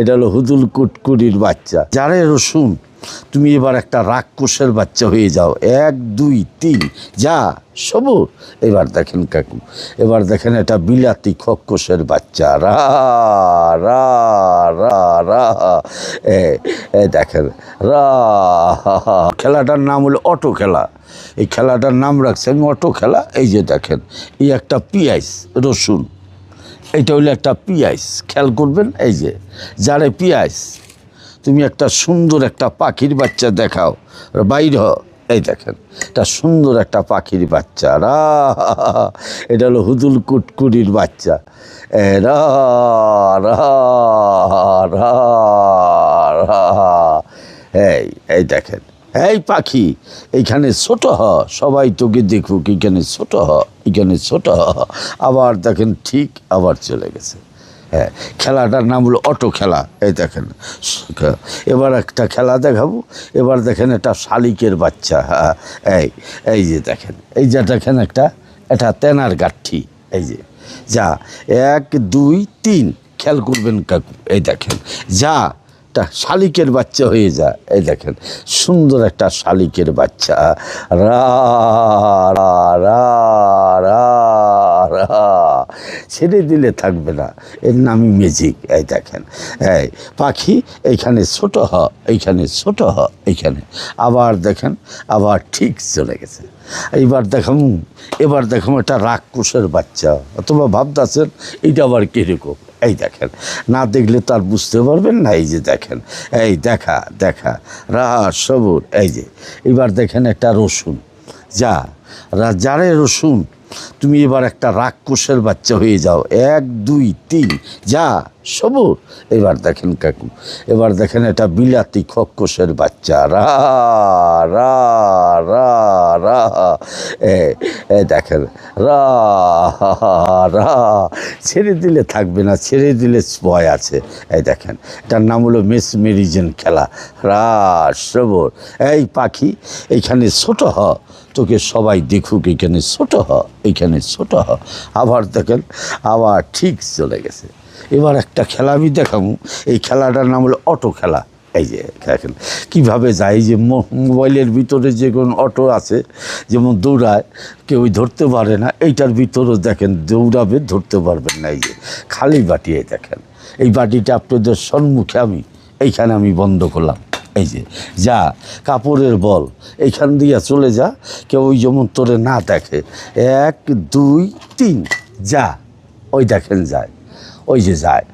এটা হলো হুদুল কুটকুরির বাচ্চা। যারে রসুন, তুমি এবার একটা রাক্ষসের বাচ্চা হয়ে যাও। এক, দুই, তিন, যা, সবুর। এবার দেখেন কাকু, এবার দেখেন এটা বিলাতি খক্কসের বাচ্চা। রা রা রা এ দেখেন, রা, খেলাটার নাম হলো অটো খেলা। এই খেলাটার নাম রাখছেন অটো খেলা। এই যে দেখেন, এই একটা পিঁয়াজ, রসুন। এইটা হলো একটা পিঁয়াজ খেয়াল করবেন, এই যে, যারে পিঁয়াজ তুমি একটা সুন্দর একটা পাখির বাচ্চা দেখাও। বাইর হ এই দেখেন এটা সুন্দর একটা পাখির বাচ্চা। রা, এটা হলো হুদুল কুটকুরির বাচ্চা। রা রা, এই এই দেখেন। এই পাখি এইখানে ছোট হ। সবাই তোকে দেখুক, এখানে ছোট হ এইখানে ছোট হ। আবার দেখেন ঠিক আবার চলে গেছে। হ্যাঁ খেলাটার নাম হলো অটো খেলা। এই দেখেন, এবার একটা খেলা দেখাবো। এবার দেখেন একটা শালিকের বাচ্চা। এই এই যে দেখেন, এই যে দেখেন একটা এটা তেনার গাঠি। এই যে, যা, এক, দুই, তিন, খেয়াল করবেন কাকু। এই দেখেন, যা একটা শালিকের বাচ্চা হয়ে যায়। এই দেখেন সুন্দর একটা শালিকের বাচ্চা। রা রা ছেড়ে দিলে থাকবে না। এর নামই ম্যাজিক এই দেখেন। এই পাখি এইখানে ছোট হ এইখানে ছোট হ এইখানে আবার দেখেন, আবার ঠিক চলে গেছে। এইবার দেখাম এবার দেখাম একটা রাক্ষসের বাচ্চা। অথবা ভাবতেছেন, এইটা আবার কীরকম? এই দেখেন, না দেখলে তার বুঝতে পারবেন না, এই যে দেখেন। এই দেখা দেখা রাহা সবুর, এই যে। এবার দেখেন একটা রসুন। যা, রা- যারে রসুন তুমি এবার একটা রাক্ষসের বাচ্চা হয়ে যাও। এক দুই তিন যা। সবুর। এবার দেখেন কাকু, এবার দেখেন এটা বিলাতি খক্কসের বাচ্চা। রা রা রা এ দেখেন, রা রা। ছেড়ে দিলে থাকবে না, ছেড়ে দিলে ভয় আছে। এই দেখেন, এটার নাম হলো মেস মেরিজেন খেলা। রা, সবর। এই পাখি, এইখানে ছোট হ, তোকে সবাই দেখুক এখানে ছোট হ, এইখানে ছোট হ। আবার দেখেন, আবার ঠিক চলে গেছে। এবার একটা খেলা আমি দেখাবো। এই খেলাটার নাম হলো অটো খেলা। এই যে দেখেন কীভাবে যায় যে মোবাইলের ভিতরে যে কোন অটো আছে, যেমন দৌড়ায়, কেউ ধরতে পারে না, এইটার ভিতরেও দেখেন দৌড়াবে, ধরতে পারবেন না, এই যে খালি বাটিয়ে দেখেন। এই বাটিটা আপনাদের সম্মুখে আমি, এইখানে আমি বন্ধ করলাম। এই যে, যা, কাপড়ের বল, এইখান দিয়ে চলে যা, কেউ ওই যেমন তোরে না দেখে, এক, দুই, তিন, যা, ওই দেখেন যায়। ওই যে যায়।